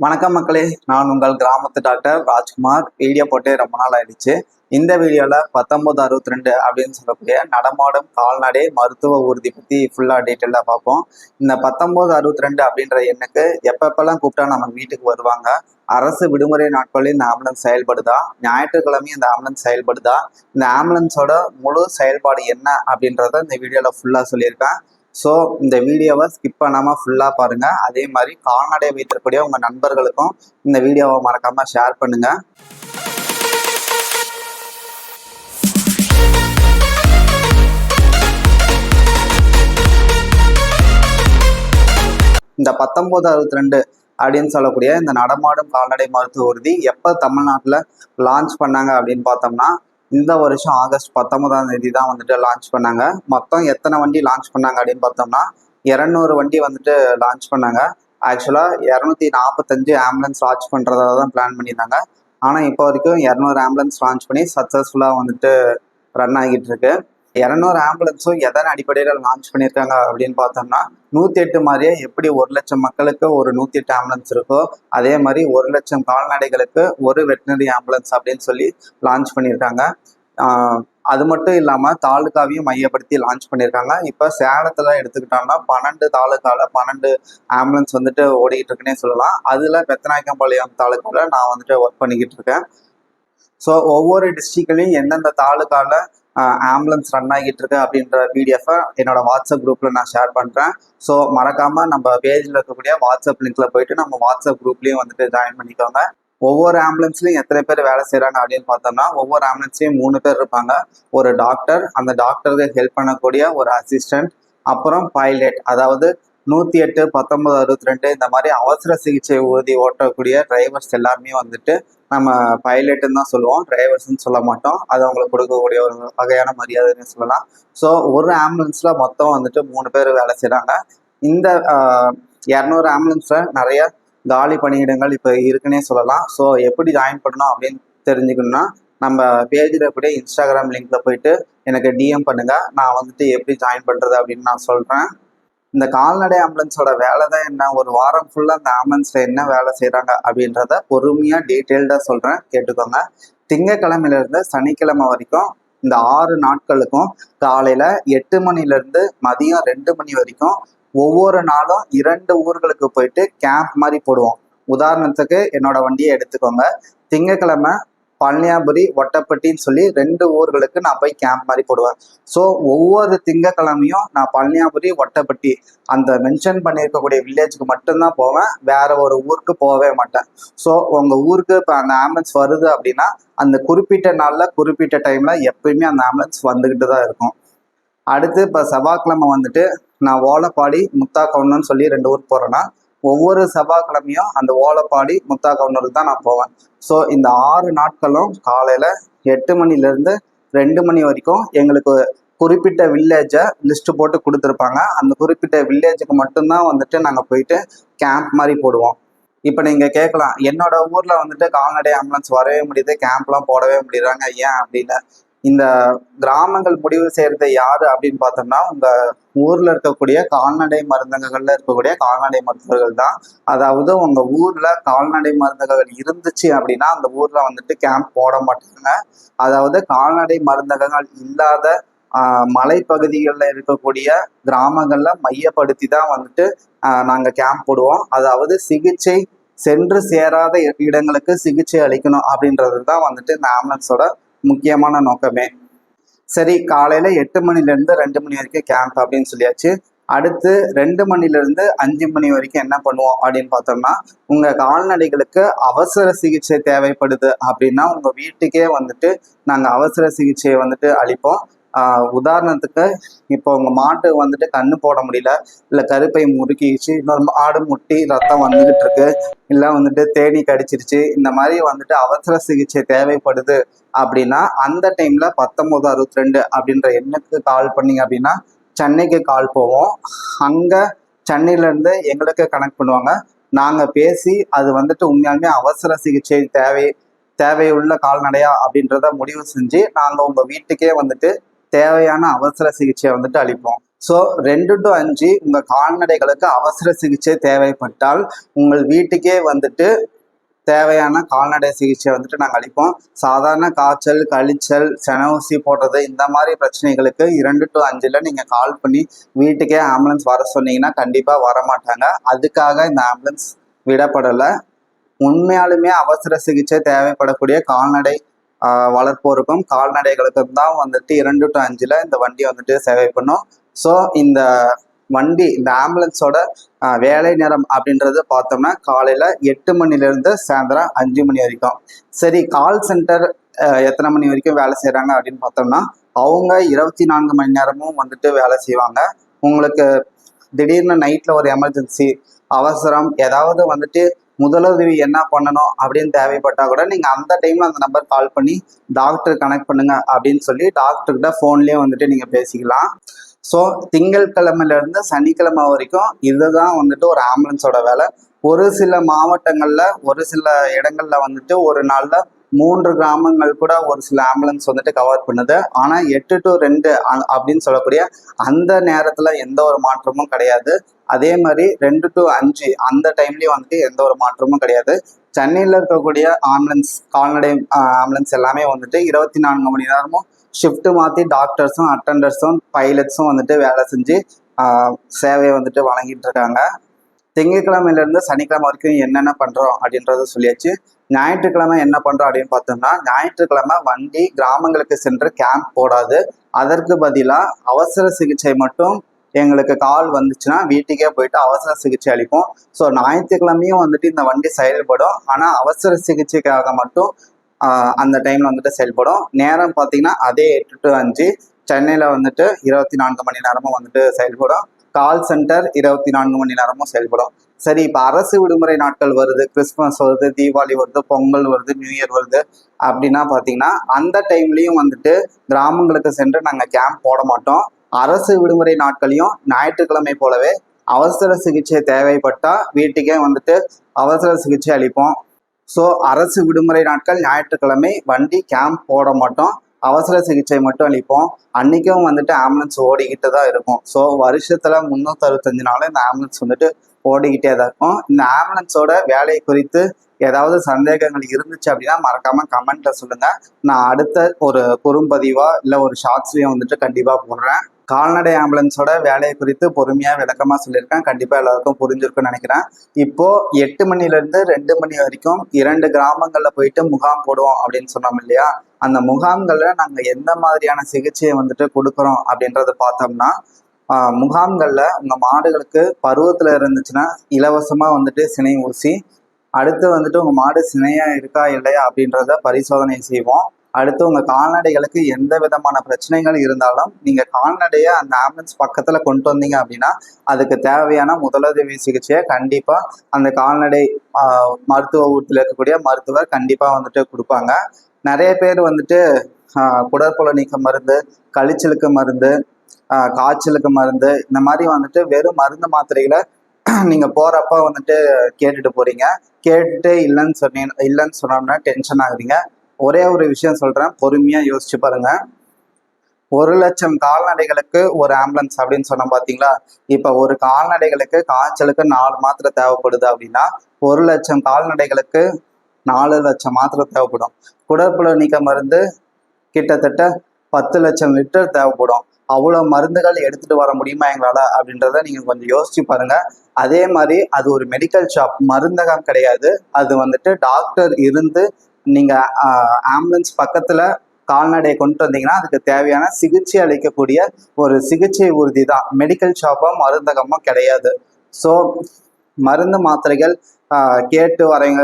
வணக்கம் மக்களே நான் உங்கள் கிராமத்து டாக்டர் ராஜ்குமார். வீடியோ போட்டே ரொம்ப நாள் ஆயிடுச்சு. இந்த வீடியோவில் பத்தொம்போது அறுபத்தி ரெண்டு அப்படின்னு சொல்லக்கூடிய நடமாடும் கால்நடை மருத்துவ ஊர்தி பற்றி ஃபுல்லாக டீட்டெயிலாக பார்ப்போம். இந்த பத்தொம்போது அறுபத்தி ரெண்டு அப்படின்ற எண்ணுக்கு எப்பப்பெல்லாம் கூப்பிட்டா நம்ம வீட்டுக்கு வருவாங்க? அரசு விடுமுறை நாட்களில் இந்த ஆம்புலன்ஸ் செயல்படுதா? ஞாயிற்றுக்கிழமையும் இந்த ஆம்புலன்ஸ் செயல்படுதா? இந்த ஆம்புலன்ஸோட முழு செயல்பாடு என்ன அப்படின்றத இந்த வீடியோவில் ஃபுல்லாக சொல்லியிருக்கேன். ஸோ இந்த வீடியோவை ஸ்கிப் பண்ணாமல் ஃபுல்லாக பாருங்கள் அதே மாதிரி கால்நடை வைத்திருக்கக்கூடிய உங்கள் நண்பர்களுக்கும் இந்த வீடியோவை மறக்காமல் ஷேர் பண்ணுங்கள் இந்த பத்தொம்போது அறுபத்தி ரெண்டு அப்படின்னு சொல்லக்கூடிய இந்த நடமாடும் கால்நடை மருத்துவ உறுதி எப்போ தமிழ்நாட்டில் லான்ச் பண்ணாங்க அப்படின்னு பார்த்தோம்னா இந்த வருஷம் ஆகஸ்ட் பத்தொன்பதாம் தேதி தான் வந்துட்டு லான்ச் பண்ணாங்க. மொத்தம் எத்தனை வண்டி லான்ச் பண்ணாங்க அப்படின்னு பார்த்தோம்னா இரநூறு வண்டி வந்துட்டு லான்ச் பண்ணாங்க. ஆக்சுவலாக இரநூத்தி நாற்பத்தஞ்சு ஆம்புலன்ஸ் லான்ச் பண்ணுறதா தான் பிளான் பண்ணியிருந்தாங்க. ஆனால் இப்போ வரைக்கும் இரநூறு ஆம்புலன்ஸ் லான்ச் பண்ணி சக்ஸஸ்ஃபுல்லாக வந்துட்டு ரன் ஆகிட்டு இருக்கு. இரநூறு ஆம்புலன்ஸும் எதன் அடிப்படையில் லான்ச் பண்ணியிருக்காங்க அப்படின்னு பார்த்தோம்னா நூற்றி எட்டு மாதிரியே எப்படி ஒரு லட்சம் மக்களுக்கு ஒரு நூற்றி எட்டு ஆம்புலன்ஸ் இருக்கோ அதே மாதிரி ஒரு லட்சம் கால்நடைகளுக்கு ஒரு வெட்டினரி ஆம்புலன்ஸ் அப்படின்னு சொல்லி லான்ச் பண்ணியிருக்காங்க. அது மட்டும் இல்லாமல் தாலுக்காவையும் மையப்படுத்தி லான்ச் பண்ணியிருக்காங்க. இப்போ சேலத்தில் எடுத்துக்கிட்டோம்னா பன்னெண்டு தாலுக்காவில் பன்னெண்டு ஆம்புலன்ஸ் வந்துட்டு ஓடிக்கிட்டு இருக்குன்னே சொல்லலாம். அதில் பெத்தநாயக்கம்பாளையம் தாலுக்காவில் நான் வந்துட்டு ஒர்க் பண்ணிக்கிட்டு இருக்கேன். ஸோ ஒவ்வொரு டிஸ்ட்ரிக்ட்லையும் எந்தெந்த தாலுக்காவில் ஆம்புலன்ஸ் ரன் ஆகிட்டு இருக்கு அப்படின்ற பிடிஎஃபை என்னோட வாட்ஸ்அப் குரூப்பில் நான் ஷேர் பண்ணுறேன் ஸோ மறக்காமல் நம்ம பேஜில் இருக்கக்கூடிய வாட்ஸ்அப் லிங்க்ல போயிட்டு நம்ம வாட்ஸ்அப் குரூப்லேயும் வந்துட்டு ஜாயின் பண்ணிக்கோங்க. ஒவ்வொரு ஆம்புலன்ஸ்லையும் எத்தனை பேர் வேலை செய்கிறாங்க அப்படின்னு பார்த்தோம்னா ஒவ்வொரு ஆம்புலன்ஸ்லையும் மூணு பேர் இருப்பாங்க. ஒரு டாக்டர் அந்த டாக்டருக்கு ஹெல்ப் பண்ணக்கூடிய ஒரு அசிஸ்டன்ட் அப்புறம் பைலட் அதாவது நூற்றி எட்டு பத்தொன்பது அறுபத்தி ரெண்டு இந்த மாதிரி அவசர சிகிச்சை ஊர்தி ஓட்டக்கூடிய டிரைவர்ஸ் எல்லாருமே வந்துட்டு நம்ம பைலட்டுன்னு தான் சொல்லுவோம் டிரைவர்ஸ்ன்னு சொல்ல மாட்டோம். அது அவங்களுக்கு கொடுக்கக்கூடிய ஒரு வகையான மரியாதைன்னு சொல்லலாம். ஸோ ஒரு ஆம்புலன்ஸில் மொத்தம் வந்துட்டு மூணு பேர் வேலை செய்கிறாங்க இந்த இரநூறு ஆம்புலன்ஸில் நிறைய காலி பணியிடங்கள் இப்போ இருக்குன்னே சொல்லலாம். ஸோ எப்படி ஜாயின் பண்ணணும் அப்படின்னு தெரிஞ்சுக்கணும்னா நம்ம பேஜில் கூட இன்ஸ்டாகிராம் லிங்க்ல போயிட்டு எனக்கு டிஎம் பண்ணுங்க. நான் வந்துட்டு எப்படி ஜாயின் பண்ணுறது அப்படின்னு நான் சொல்கிறேன் இந்த கால்நடை ஆம்புலன்ஸோட வேலை தான் என்ன? ஒரு வாரம் ஃபுல்லாக அந்த ஆம்புலன்ஸில் என்ன வேலை செய்கிறாங்க அப்படின்றத பொறுமையாக டீட்டெயில்டாக சொல்கிறேன் கேட்டுக்கோங்க. திங்கக்கிழமையிலேருந்து சனிக்கிழமை வரைக்கும் இந்த ஆறு நாட்களுக்கும் காலையில் எட்டு மணிலேருந்து மதியம் ரெண்டு மணி வரைக்கும் ஒவ்வொரு நாளும் இரண்டு ஊர்களுக்கு போயிட்டு கேம்ப் மாதிரி போடுவோம். உதாரணத்துக்கு என்னோட வண்டியை எடுத்துக்கோங்க. திங்கக்கிழமை பழனியாபுரி ஒட்டப்பட்டின்னு சொல்லி ரெண்டு ஊர்களுக்கு நான் போய் கேம்ப் மாதிரி போடுவேன். ஸோ ஒவ்வொரு திங்கக்கிழமையும் நான் பழனியாபுரி ஒட்டப்பட்டி அந்த மென்ஷன் பண்ணியிருக்கக்கூடிய வில்லேஜுக்கு மட்டும்தான் போவேன். வேற ஒரு ஊருக்கு போகவே மாட்டேன். ஸோ உங்கள் ஊருக்கு இப்போ அந்த ஆம்புலன்ஸ் வருது அப்படின்னா அந்த குறிப்பிட்ட நாளில் குறிப்பிட்ட டைமில் எப்பயுமே அந்த ஆம்புலன்ஸ் வந்துக்கிட்டு தான் இருக்கும். அடுத்து இப்போ செவ்வாய்க்கிழமை வந்துட்டு நான் ஓலப்பாடி முத்தாக்கவுன்னு சொல்லி ரெண்டு ஊர் போகிறேன்னா ஒவ்வொரு செவ்வாய்க்கிழமையும் அந்த ஓலப்பாடி கவுண்டருக்கு தான் நான் போவேன். ஸோ இந்த ஆறு நாட்களும் காலையில் எட்டு மணிலேருந்து ரெண்டு மணி வரைக்கும் எங்களுக்கு குறிப்பிட்ட வில்லேஜை லிஸ்ட்டு போட்டு கொடுத்துருப்பாங்க. அந்த குறிப்பிட்ட வில்லேஜுக்கு மட்டும்தான் வந்துட்டு நாங்கள் போயிட்டு கேம்ப் மாதிரி போடுவோம். இப்போ நீங்கள் கேட்கலாம் என்னோட ஊரில் வந்துட்டு கால்நடை ஆம்புலன்ஸ் வரவே முடியுது கேம்ப்லாம் போடவே முடியுறாங்க ஏன் அப்படின்னு இந்த கிராமங்கள் முடிவு செய்யறது யாரு அப்படின்னு பார்த்தோம்னா உங்க ஊர்ல இருக்கக்கூடிய கால்நடை மருந்தகங்கள்ல இருக்கக்கூடிய கால்நடை மருத்துவர்கள் தான். அதாவது உங்க ஊர்ல கால்நடை மருந்தகங்கள் இருந்துச்சு அப்படின்னா அந்த ஊர்ல வந்துட்டு கேம்ப் போட மாட்டாங்க. அதாவது கால்நடை மருந்தகங்கள் இல்லாத மலைப்பகுதிகளில் இருக்கக்கூடிய கிராமங்களில் மையப்படுத்தி தான் வந்துட்டு நாங்கள் கேம்ப் போடுவோம். அதாவது சிகிச்சை சென்று சேராத இடங்களுக்கு சிகிச்சை அளிக்கணும் அப்படின்றது தான் வந்துட்டு இந்த ஆம்புலன்ஸோட முக்கியமான நோக்கமே. சரி காலையில எட்டு மணிலேருந்து ரெண்டு மணி வரைக்கும் கேம்ப் அப்படின்னு சொல்லியாச்சு. அடுத்து ரெண்டு மணிலேருந்து அஞ்சு மணி வரைக்கும் என்ன பண்ணுவோம் அப்படின்னு பார்த்தோம்னா உங்கள் கால்நடைகளுக்கு அவசர சிகிச்சை தேவைப்படுது அப்படின்னா உங்கள் வீட்டுக்கே வந்துட்டு நாங்கள் அவசர சிகிச்சையை வந்துட்டு அளிப்போம். உதாரணத்துக்கு இப்போ உங்க மாட்டு வந்துட்டு கண்ணு போட முடியல இல்ல கருப்பை முறுக்கிடுச்சு இன்னொரு ஆடு முட்டி ரத்தம் வந்துகிட்டு இருக்கு இல்ல வந்துட்டு தேனி கடிச்சிருச்சு இந்த மாதிரி வந்துட்டு அவசர சிகிச்சை தேவைப்படுது அப்படின்னா அந்த டைம்ல பத்தொன்பது அறுபத்தி ரெண்டு அப்படின்ற எண்ணுக்கு கால் பண்ணீங்க அப்படின்னா சென்னைக்கு கால் போவோம். அங்க சென்னையில இருந்து எங்களுக்கு கனெக்ட் பண்ணுவாங்க. நாங்க பேசி அது வந்துட்டு உண்மையாலுமே அவசர சிகிச்சை தேவை தேவையுள்ள கால்நடையா அப்படின்றத முடிவு செஞ்சு நாங்கள் உங்கள் வீட்டுக்கே வந்துட்டு தேவையான அவசர சிகிச்சையை வந்துட்டு அளிப்போம். ஸோ ரெண்டு டு அஞ்சு உங்கள் கால்நடைகளுக்கு அவசர சிகிச்சை தேவைப்பட்டால் உங்கள் வீட்டுக்கே வந்துட்டு தேவையான கால்நடை சிகிச்சை வந்துட்டு நாங்கள் அளிப்போம். சாதாரண காய்ச்சல் கழிச்சல் சென ஊசி போடுறது இந்த மாதிரி பிரச்சனைகளுக்கு இரண்டு டு அஞ்சில் நீங்கள் கால் பண்ணி வீட்டுக்கே ஆம்புலன்ஸ் வர சொன்னீங்கன்னா கண்டிப்பாக வர மாட்டாங்க அதுக்காக இந்த ஆம்புலன்ஸ் விடப்படலை. உண்மையாலுமே அவசர சிகிச்சை தேவைப்படக்கூடிய கால்நடை வளர்ப்போருக்கும் கால்நடைகளுக்கும் தான் வந்துட்டு இரண்டு டு அஞ்சில் இந்த வண்டி வந்துட்டு சேவை பண்ணும். ஸோ இந்த வண்டி இந்த ஆம்புலன்ஸோட வேலை நேரம் அப்படின்றது பார்த்தோம்னா காலையில் எட்டு மணிலேருந்து சாயந்தரம் அஞ்சு மணி வரைக்கும். சரி கால் சென்டர் எத்தனை மணி வரைக்கும் வேலை செய்கிறாங்க அப்படின்னு பார்த்தோம்னா அவங்க இருபத்தி நான்கு மணி நேரமும் வந்துட்டு வேலை செய்வாங்க. உங்களுக்கு திடீர்னு நைட்டில் ஒரு எமர்ஜென்சி அவசரம் ஏதாவது வந்துட்டு முதலுதவி என்ன பண்ணணும் அப்படின்னு தேவைப்பட்டால் கூட நீங்கள் அந்த டைமில் அந்த நம்பர் கால் பண்ணி டாக்டர் கனெக்ட் பண்ணுங்க அப்படின்னு சொல்லி டாக்டர்கிட்ட ஃபோன்லேயே வந்துட்டு நீங்கள் பேசிக்கலாம். ஸோ திங்கட்கிழமையிலேருந்து சனிக்கிழமை வரைக்கும் இதுதான் வந்துட்டு ஒரு ஆம்புலன்ஸோட வேலை. ஒரு சில மாவட்டங்களில் ஒரு சில இடங்களில் வந்துட்டு ஒரு நாளில் மூன்று கிராமங்கள் கூட ஒரு சில ஆம்புலன்ஸ் வந்துட்டு கவர் பண்ணுது. ஆனால் எட்டு டு ரெண்டு அ- அப்படின்னு சொல்லக்கூடிய அந்த நேரத்தில் எந்த ஒரு மாற்றமும் கிடையாது. அதே மாதிரி ரெண்டு டு அஞ்சு அந்த டைம்லேயும் வந்துட்டு எந்த ஒரு மாற்றமும் கிடையாது. சென்னையில் இருக்கக்கூடிய ஆம்புலன்ஸ் கால்நடை ஆம்புலன்ஸ் எல்லாமே வந்துட்டு இருபத்தி நான்கு மணி நேரமும் ஷிஃப்ட் மாற்றி டாக்டர்ஸும் அட்டண்டர்ஸும் பைலட்ஸும் வந்துட்டு வேலை செஞ்சு சேவையை வந்துட்டு வழங்கிட்டு இருக்காங்க. திங்கட்கிழமையிலேருந்து சனிக்கிழமை வரைக்கும் என்னென்ன பண்ணுறோம் அப்படின்றத சொல்லியாச்சு. ஞாயிற்றுக்கிழமை என்ன பண்ணுறோம் அப்படின்னு பார்த்தோம்னா ஞாயிற்றுக்கிழமை வண்டி கிராமங்களுக்கு சென்று கேம்ப் போடாது. அதற்கு பதிலாக அவசர சிகிச்சை மட்டும் எங்களுக்கு கால் வந்துச்சுன்னா வீட்டுக்கே போயிட்டு அவசர சிகிச்சை அளிப்போம். ஸோ ஞாயிற்றுக்கிழமையும் வந்துட்டு இந்த வண்டி செயல்படும். ஆனால் அவசர சிகிச்சைக்காக மட்டும் அந்த டைமில் வந்துட்டு செயல்படும். நேரம் பார்த்தீங்கன்னா அதே எட்டு டு அஞ்சு. சென்னையில் வந்துட்டு இருபத்தி நான்கு மணி நேரமும் வந்துட்டு செயல்படும். கால் சென்டர் இருபத்தி நான்கு மணி நேரமும் செயல்படும். சரி இப்போ அரசு விடுமுறை நாட்கள் வருது கிறிஸ்மஸ் வருது தீபாவளி வருது பொங்கல் வருது நியூ இயர் வருது அப்படின்னா பார்த்தீங்கன்னா அந்த டைம்லேயும் வந்துட்டு கிராமங்களுக்கு சென்று நாங்கள் கேம்ப் போட மாட்டோம். அரசு விடுமுறை நாட்களையும் ஞாயிற்றுக்கிழமை போலவே அவசர சிகிச்சை தேவைப்பட்டால் வீட்டுக்கே வந்துட்டு அவசர சிகிச்சை அளிப்போம். ஸோ அரசு விடுமுறை நாட்கள் ஞாயிற்றுக்கிழமை வண்டி கேம்ப் போட மாட்டோம். அவசர சிகிச்சை மட்டும் அளிப்போம். அன்னைக்கும் வந்துட்டு ஆம்புலன்ஸ் ஓடிக்கிட்டு தான் இருக்கும். ஸோ வருஷத்துல முந்நூற்றி அறுபத்தஞ்சு நாளும் இந்த ஆம்புலன்ஸ் வந்துட்டு ஓடிக்கிட்டே தான் இருக்கும். இந்த ஆம்புலன்ஸோட வேலை குறித்து ஏதாவது சந்தேகங்கள் இருந்துச்சு அப்படின்னா மறக்காம கமெண்ட்ல சொல்லுங்க. நான் அடுத்த ஒரு குறும்பதிவா இல்லை ஒரு ஷார்ட்ஸ்லயும் வந்துட்டு கண்டிப்பா போடுறேன். கால்நடை ஆம்புலன்ஸோட வேலையை குறித்து பொறுமையாக விளக்கமாக சொல்லியிருக்கேன். கண்டிப்பாக எல்லாருக்கும் புரிஞ்சிருக்கும்னு நினைக்கிறேன். இப்போது எட்டு மணிலேருந்து ரெண்டு மணி வரைக்கும் இரண்டு கிராமங்களில் போயிட்டு முகாம் போடுவோம் அப்படின்னு சொன்னோம் இல்லையா? அந்த முகாம்களில் நாங்கள் எந்த மாதிரியான சிகிச்சையை வந்துட்டு கொடுக்குறோம் அப்படின்றத பார்த்தோம்னா முகாம்களில் உங்கள் மாடுகளுக்கு பருவத்தில் இருந்துச்சுன்னா இலவசமாக வந்துட்டு சினை ஊசி அடுத்து வந்துட்டு உங்கள் மாடு சினையாக இருக்கா இல்லையா அப்படின்றத பரிசோதனை செய்வோம். அடுத்து உங்கள் கால்நடைகளுக்கு எந்த விதமான பிரச்சனைகள் இருந்தாலும் நீங்கள் கால்நடையை அந்த ஆம்புலன்ஸ் பக்கத்தில் கொண்டு வந்தீங்க அப்படின்னா அதுக்கு தேவையான முதலுதவி சிகிச்சையை கண்டிப்பாக அந்த கால்நடை மருத்துவ ஊட்டில் இருக்கக்கூடிய மருத்துவர் கண்டிப்பாக வந்துட்டு கொடுப்பாங்க. நிறைய பேர் வந்துட்டு குடற்புல நீக்க மருந்து கழிச்சலுக்கு மருந்து காய்ச்சலுக்கு மருந்து இந்த மாதிரி வந்துட்டு வெறும் மருந்து மாத்திரைகளை நீங்க போறப்ப வந்துட்டு கேட்டுட்டு போறீங்க. கேட்டுட்டு இல்லைன்னு சொன்னீங்க இல்லைன்னு சொன்னோம்னா டென்ஷன் ஆகுறீங்க ஒரே ஒரு விஷயம் சொல்றேன் பொறுமையா யோசிச்சு பாருங்க. ஒரு லட்சம் கால்நடைகளுக்கு ஒரு ஆம்புலன்ஸ் அப்படின்னு சொன்னோம் பார்த்தீங்களா இப்போ ஒரு கால்நடைகளுக்கு காய்ச்சலுக்கு நாலு மாத்திரை தேவைப்படுது அப்படின்னா ஒரு லட்சம் கால்நடைகளுக்கு நாலு லட்சம் மாத்திரை தேவைப்படும். குடற்புழு நீக்க மருந்து கிட்டத்தட்ட பத்து லட்சம் லிட்டர் தேவைப்படும். அவ்வளோ மருந்துகள் எடுத்துகிட்டு வர முடியுமா எங்களால் அப்படின்றத நீங்கள் கொஞ்சம் யோசிச்சு பாருங்கள் அதே மாதிரி அது ஒரு மெடிக்கல் ஷாப் மருந்தகம் கிடையாது. அது வந்துட்டு டாக்டர் இருந்து நீங்கள் ஆம்புலன்ஸ் பக்கத்தில் கால்நடையை கொண்டு வந்தீங்கன்னா அதுக்கு தேவையான சிகிச்சை அளிக்கக்கூடிய ஒரு சிகிச்சை உறுதி தான். மெடிக்கல் ஷாப்போ மருந்தகமோ கிடையாது. ஸோ மருந்து மாத்திரைகள் கேட்டு வரைங்க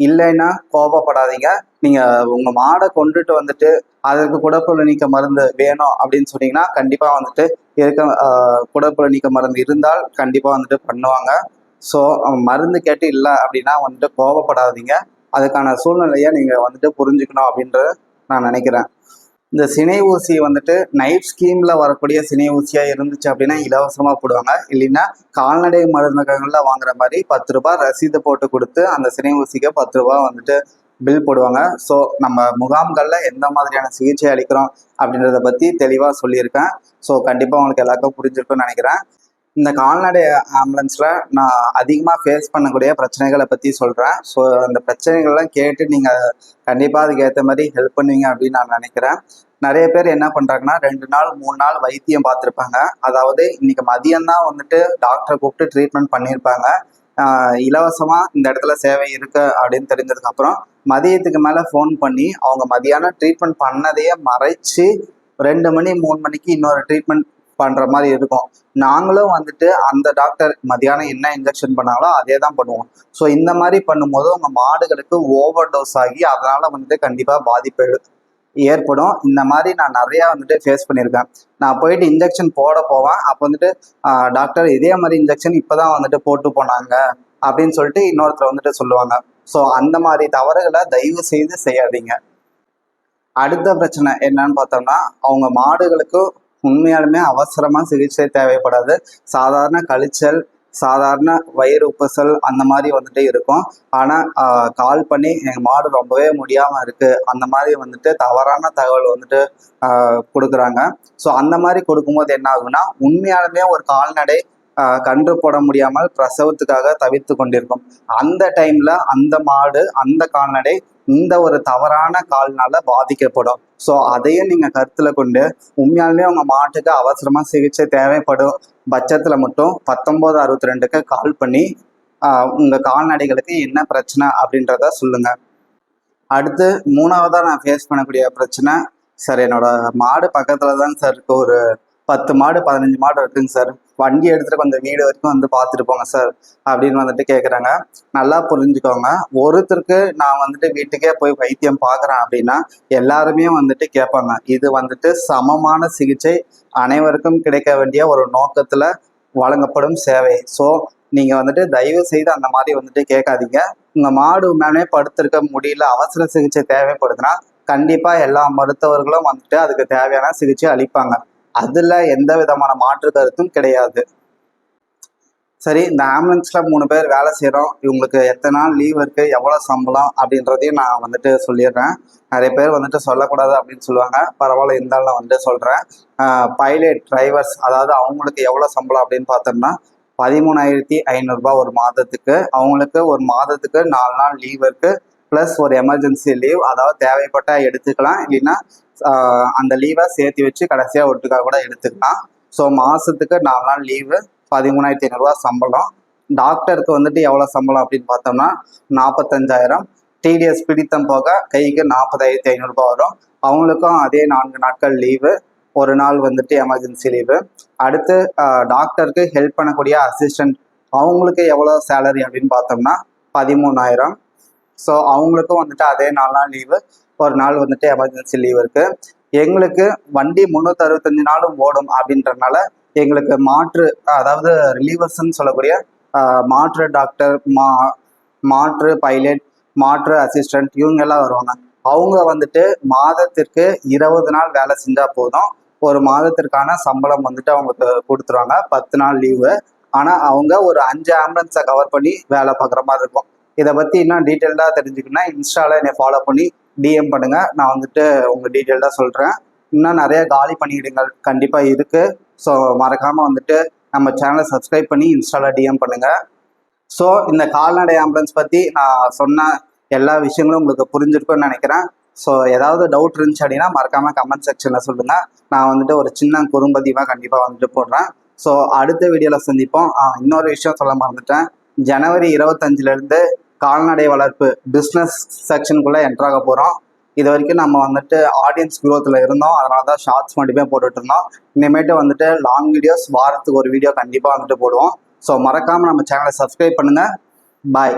இல்லைன்னா கோபப்படாதீங்க. நீங்க உங்க மாடை கொண்டுட்டு வந்துட்டு அதற்கு குடப்புல நீக்க மருந்து வேணும் அப்படின்னு சொன்னீங்கன்னா கண்டிப்பா வந்துட்டு இருக்க ஆஹ், குடப்புல நீக்க மருந்து இருந்தால் கண்டிப்பா வந்துட்டு பண்ணுவாங்க. ஸோ மருந்து கேட்டு இல்லை அப்படின்னா வந்துட்டு கோபப்படாதீங்க. அதுக்கான சூழ்நிலையை நீங்க வந்துட்டு புரிஞ்சுக்கணும் அப்படின்றத நான் நினைக்கிறேன். இந்த சினை ஊசி வந்துட்டு நைட் ஸ்கீமில் வரக்கூடிய சினை ஊசியாக இருந்துச்சு அப்படின்னா இலவசமாக போடுவாங்க. இல்லைன்னா கால்நடை மருந்தகங்களில் வாங்குற மாதிரி பத்து ரூபாய் ரசீது போட்டு கொடுத்து அந்த சினை ஊசிக்கு பத்து ரூபா வந்துட்டு பில் போடுவாங்க. ஸோ நம்ம முகாம்களில் எந்த மாதிரியான சிகிச்சை அளிக்கிறோம் அப்படின்றத பற்றி தெளிவாக சொல்லியிருக்கேன். ஸோ கண்டிப்பாக உங்களுக்கு எல்லாருக்கும் புரிஞ்சிருக்கும்னு நினைக்கிறேன். இந்த கால்நடை ஆம்புலன்ஸில் நான் அதிகமாக ஃபேஸ் பண்ணக்கூடிய பிரச்சனைகளை பற்றி சொல்கிறேன் ஸோ அந்த பிரச்சனைகள்லாம் கேட்டு நீங்கள் கண்டிப்பாக அதுக்கேற்ற மாதிரி ஹெல்ப் பண்ணுவீங்க அப்படின்னு நான் நினைக்கிறேன். நிறைய பேர் என்ன பண்ணுறாங்கன்னா ரெண்டு நாள் மூணு நாள் வைத்தியம் பார்த்துருப்பாங்க. அதாவது இன்னைக்கு மதியம்தான் வந்துட்டு டாக்டரை கூப்பிட்டு ட்ரீட்மெண்ட் பண்ணியிருப்பாங்க. இலவசமாக இந்த இடத்துல சேவை இருக்கு அப்படின்னு தெரிஞ்சதுக்கப்புறம் மதியத்துக்கு மேலே ஃபோன் பண்ணி அவங்க மதியானம் ட்ரீட்மெண்ட் பண்ணதையே மறைச்சு ரெண்டு மணி மூணு மணிக்கு இன்னொரு ட்ரீட்மெண்ட் பண்ணுற மாதிரி இருக்கும். நாங்களும் வந்துட்டு அந்த டாக்டர் மதியானம் என்ன இன்ஜெக்ஷன் பண்ணாங்களோ அதே தான் பண்ணுவோம். ஸோ இந்த மாதிரி பண்ணும்போது உங்க மாடுகளுக்கு ஓவர் டோஸ் ஆகி அதனால வந்துட்டு கண்டிப்பாக பாதிப்பு ஏற்படும். இந்த மாதிரி நான் நிறையா வந்துட்டு ஃபேஸ் பண்ணியிருக்கேன். நான் போயிட்டு இன்ஜெக்ஷன் போட போவேன். அப்போ வந்துட்டு டாக்டர் இதே மாதிரி இன்ஜெக்ஷன் இப்போதான் வந்துட்டு போட்டு போனாங்க அப்படின்னு சொல்லிட்டு இன்னொருத்தர் வந்துட்டு சொல்லுவாங்க. ஸோ அந்த மாதிரி தவறுகளை தயவு செய்து செய்யாதீங்க. அடுத்த பிரச்சனை என்னன்னு பார்த்தோம்னா அவங்க மாடுகளுக்கு உண்மையாலுமே அவசரமாக சிகிச்சை தேவைப்படாது. சாதாரண கழிச்சல் சாதாரண வயிறு உப்புசல் அந்த மாதிரி வந்துட்டு இருக்கும். ஆனால் கால் பண்ணி எங்கள் மாடு ரொம்பவே முடியாமல் இருக்குது அந்த மாதிரி வந்துட்டு தவறான தகவல் வந்துட்டு கொடுக்குறாங்க. ஸோ அந்த மாதிரி கொடுக்கும்போது என்ன ஆகும்னா உண்மையாலுமே ஒரு கால்நடை கன்று போட முடியாமல் பிரசவத்துக்காக தவித்து கொண்டிருக்கும். அந்த டைம்ல அந்த மாடு அந்த கால்நடை இந்த ஒரு தவறான கால்னால பாதிக்கப்படும். ஸோ அதையும் நீங்க கருத்துல கொண்டு உண்மையாலுமே உங்க மாட்டுக்கு அவசரமா சிகிச்சை தேவைப்படும் பட்சத்துல மட்டும் பத்தொன்பது அறுபத்தி ரெண்டுக்கு கால் பண்ணி உங்கள் உங்க கால்நடைகளுக்கு என்ன பிரச்சனை அப்படின்றத சொல்லுங்க. அடுத்து மூணாவதா நான் ஃபேஸ் பண்ணக்கூடிய பிரச்சனை சார் என்னோட மாடு பக்கத்துல தான் சார் இருக்கு. ஒரு பத்து மாடு பதினஞ்சு மாடு இருக்குங்க சார். வண்டி எடுத்துகிட்டு கொஞ்சம் வீடு வரைக்கும் வந்து பார்த்துட்டு போங்க சார் அப்படின்னு வந்துட்டு கேட்குறாங்க நல்லா புரிஞ்சுக்கோங்க. ஒருத்தருக்கு நான் வந்துட்டு வீட்டுக்கே போய் வைத்தியம் பார்க்குறேன் அப்படின்னா எல்லாருமே வந்துட்டு கேட்பாங்க. இது வந்துட்டு சமமான சிகிச்சை அனைவருக்கும் கிடைக்க வேண்டிய ஒரு நோக்கத்தில் வழங்கப்படும் சேவை. ஸோ நீங்கள் வந்துட்டு தயவு செய்து அந்த மாதிரி வந்துட்டு கேட்காதீங்க. உங்கள் மாடு மேலே படுத்திருக்க முடியல அவசர சிகிச்சை தேவைப்படுதுன்னா கண்டிப்பாக எல்லா மருத்துவர்களும் வந்துட்டு அதுக்கு தேவையான சிகிச்சை அளிப்பாங்க. அதில் எந்த விதமான மாற்று கருத்தும் கிடையாது. சரி இந்த ஆம்புலன்ஸ்ல மூணு பேர் வேலை செய்கிறோம் இவங்களுக்கு எத்தனை நாள் லீவ் இருக்கு எவ்வளோ சம்பளம் அப்படின்றதையும் நான் வந்துட்டு சொல்லிடுறேன். நிறைய பேர் வந்துட்டு சொல்லக்கூடாது அப்படின்னு சொல்லுவாங்க. பரவாயில்ல இருந்தாலும் நான் வந்துட்டு சொல்கிறேன் பைலட் டிரைவர்ஸ் அதாவது அவங்களுக்கு எவ்வளோ சம்பளம் அப்படின்னு பார்த்தோம்னா பதிமூணாயிரத்தி ஐநூறுரூபா ஒரு மாதத்துக்கு. அவங்களுக்கு ஒரு மாதத்துக்கு நாலு நாள் லீவ் இருக்குது ப்ளஸ் ஒரு எமர்ஜென்சி லீவ் அதாவது தேவைப்பட்டால் எடுத்துக்கலாம். இல்லைன்னா அந்த லீவை சேர்த்து வச்சு கடைசியாக ஒட்டுக்கா கூட எடுத்துக்கலாம். ஸோ மாதத்துக்கு நாலு நாள் லீவு பதிமூணாயிரத்தி ஐநூறுரூவா சம்பளம். டாக்டருக்கு வந்துட்டு எவ்வளோ சம்பளம் அப்படின்னு பார்த்தோம்னா நாற்பத்தஞ்சாயிரம் டிடிஎஸ் பிடித்தம் போக கைக்கு நாற்பதாயிரத்தி ஐநூறுரூபா வரும். அவங்களுக்கும் அதே நான்கு நாட்கள் லீவு ஒரு நாள் வந்துட்டு எமர்ஜென்சி லீவு அடுத்து டாக்டருக்கு ஹெல்ப் பண்ணக்கூடிய அசிஸ்டன்ட் அவங்களுக்கு எவ்வளோ சேலரி அப்படின்னு பார்த்தோம்னா பதிமூணாயிரம். ஸோ அவங்களுக்கும் வந்துட்டு அதே நாலு நாள் லீவு ஒரு நாள் வந்துட்டு எமர்ஜென்சி லீவ் இருக்கு. எங்களுக்கு வண்டி முந்நூற்றி அறுபத்தஞ்சு நாளும் ஓடும் அப்படின்றனால எங்களுக்கு மாற்று அதாவது ரிலீவர்ஸ்ன்னு சொல்லக்கூடிய மாற்று டாக்டர் மா மாற்று பைலட் மாற்று அசிஸ்டன்ட் இவங்க எல்லாம் வருவாங்க. அவங்க வந்துட்டு மாதத்திற்கு இருபது நாள் வேலை செஞ்சால் போதும். ஒரு மாதத்திற்கான சம்பளம் வந்துட்டு அவங்களுக்கு கொடுத்துருவாங்க. பத்து நாள் லீவு ஆனால் அவங்க ஒரு அஞ்சு ஆம்புலன்ஸை கவர் பண்ணி வேலை பார்க்குற மாதிரி இருக்கும். இதை பற்றி இன்னும் டீட்டெயில்டாக தெரிஞ்சுக்கணும்னா இன்ஸ்டால என்னை ஃபாலோ பண்ணி டிஎம் பண்ணுங்க. நான் வந்துட்டு உங்க டீட்டெயில்டாக சொல்கிறேன் இன்னும் நிறைய காலி பணியிடங்கள் கண்டிப்பாக இருக்கு. ஸோ மறக்காம வந்துட்டு நம்ம சேனலை சப்ஸ்கிரைப் பண்ணி இன்ஸ்டால டிஎம் பண்ணுங்க. ஸோ இந்த கால்நடை ஆம்புலன்ஸ் பற்றி நான் சொன்ன எல்லா விஷயங்களும் உங்களுக்கு புரிஞ்சிருக்கும்னு நினைக்கிறேன். ஸோ ஏதாவது டவுட் இருந்துச்சு அப்படின்னா மறக்காம கமெண்ட் செக்ஷனில் சொல்லுங்க. நான் வந்துட்டு ஒரு சின்ன குறும்பதிவாக கண்டிப்பாக வந்துட்டு போடுறேன். ஸோ அடுத்த வீடியோவில் சந்திப்போம். இன்னொரு விஷயம் சொல்ல மறந்துட்டேன். ஜனவரி இருபத்தஞ்சிலேருந்து கால்நடை வளர்ப்பு பிஸ்னஸ் செக்ஷனுக்குள்ளே என்ட்ராக போகிறோம் இது வரைக்கும் நம்ம வந்துட்டு ஆடியன்ஸ் குரோத்தில் இருந்தோம். அதனால தான் ஷார்ட்ஸ் மட்டுமே போட்டுட்டு இருந்தோம். இனிமேட்டு வந்துட்டு லாங் வீடியோஸ் வாரத்துக்கு ஒரு வீடியோ கண்டிப்பாக வந்துட்டு போடுவோம். ஸோ மறக்காமல் நம்ம சேனலை சப்ஸ்கிரைப் பண்ணுங்கள் பாய்